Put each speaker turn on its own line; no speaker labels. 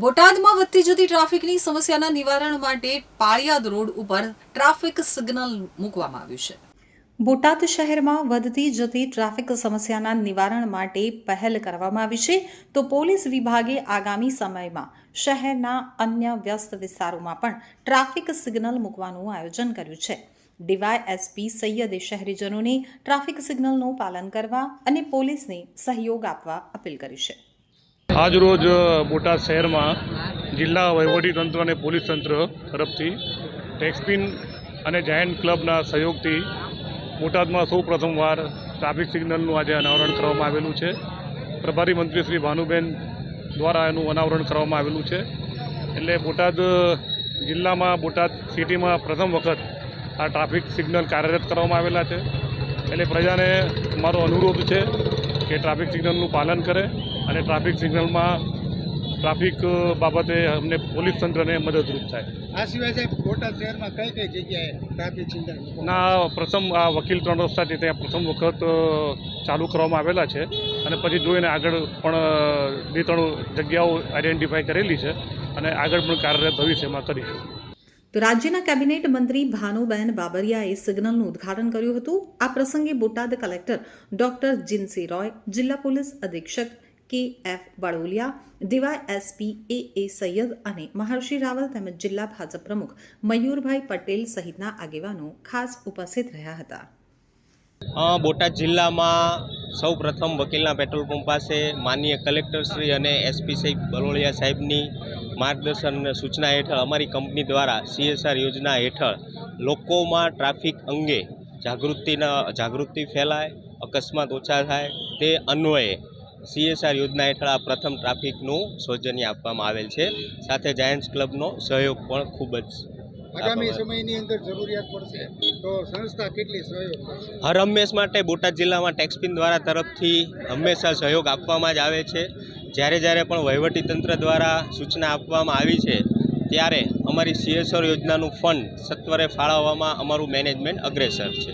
બોટાદમાં વધતી જતી ટ્રાફિકની સમસ્યાના નિવારણ માટે પાળિયાદ રોડ ઉપર ટ્રાફિક સિગ્નલ મૂકવામાં આવ્યું છે. બોટાદ શહેરમાં વધતી જતી ટ્રાફિક સમસ્યાના નિવારણ માટે પહેલ કરવામાં આવી છે. તો પોલીસ વિભાગે આગામી સમયમાં શહેરના અન્ય વ્યસ્ત વિસ્તારોમાં પણ ટ્રાફિક સિગ્નલ મૂકવાનું આયોજન કર્યું છે. ડીવાય એસપી સૈયદે શહેરીજનોને ટ્રાફિક સિગ્નલનું પાલન કરવા અને પોલીસને સહયોગ આપવા અપીલ કરી છે.
આજરોજ બોટાદ શહેરમાં જિલ્લા વહીવટીતંત્ર અને પોલીસ તંત્ર તરફથી ટેક્સપિન અને જાયન્ટ ક્લબના સહયોગથી બોટાદમાં સૌ પ્રથમવાર ટ્રાફિક સિગ્નલનું આજે અનાવરણ કરવામાં આવેલું છે. પ્રભારી મંત્રી શ્રી ભાનુબેન દ્વારા એનું અનાવરણ કરવામાં આવેલું છે. એટલે બોટાદ જિલ્લામાં, બોટાદ સિટીમાં પ્રથમ વખત આ ટ્રાફિક સિગ્નલ કાર્યરત કરવામાં આવેલા છે. એટલે પ્રજાને મારો અનુરોધ છે કે ટ્રાફિક સિગ્નલનું પાલન કરે. અને ટ્રાફિક સિગ્નલમાં ટ્રાફિક બાબતે અમને પોલીસ તંત્રને મદદરૂપ થાય.
આ સિવાય સાહેબ બોટાદ શહેરમાં કઈ કઈ જગ્યાએ ટ્રાફિક સિગ્નલ
ના પ્રથમ આ વકીલ ત્રણ રસ્તાથી ત્યાં પ્રથમ વખત ચાલુ કરવામાં આવેલા છે. અને પછી જોઈને આગળ પણ બે ત્રણ જગ્યાઓ આઈડેન્ટિફાઈ કરેલી છે અને આગળ પણ કાર્યરત ભવિષ્યમાં કરીશું.
તો રાજ્યના કેબિનેટ મંત્રી ભાનુબેન બાબરિયાએ સિગ્નલનું ઉદ્ઘાટન કર્યું હતું. આ પ્રસંગે બોટાદ કલેક્ટર ડોક્ટર જિનસી રોય જિલ્લા પોલીસ અધિક્ષક K F Baloliya DY SP A A Saiyed અને મહર્ષિ રાવલ તેમજ જિલ્લા ભાજપ પ્રમુખ મયુરભાઈ પટેલ સહિતના આગેવાનો ખાસ ઉપસ્થિત રહ્યા હતા.
બોટાદ જિલ્લામાં સૌ પ્રથમ વકીલના પેટ્રોલ પંપ પાસે માનનીય કલેક્ટરશ્રી અને એસપી સાહેબ બલોળિયા સાહેબની માર્ગદર્શન અને સૂચના હેઠળ અમારી કંપની દ્વારા સીએસઆર યોજના હેઠળ લોકોમાં ટ્રાફિક અંગે જાગૃતિના, જાગૃતિ ફેલાય, અકસ્માત ઓછા થાય તે અન્વયે સીએસઆર યોજના હેઠળ આ પ્રથમ ટ્રાફિકનું સૌજન્ય આપવામાં આવેલ છે. સાથે જાયન્ટ્સ ક્લબનો સહયોગ પણ ખૂબ જ
આગામી સમયની અંદર જરૂરિયાત પડશે તો સંસ્થા કેટલી સહયોગ
હર હંમેશ માટે બોટાદ જિલ્લામાં ટેક્સપિન દ્વારા તરફથી હંમેશા સહયોગ આપવામાં જ આવે છે. જ્યારે જ્યારે પણ વહીવટીતંત્ર દ્વારા સૂચના આપવામાં આવી છે ત્યારે અમારી સીએસઆર યોજનાનું ફંડ સત્વરે ફાળવવામાં અમારું મેનેજમેન્ટ અગ્રેસર છે.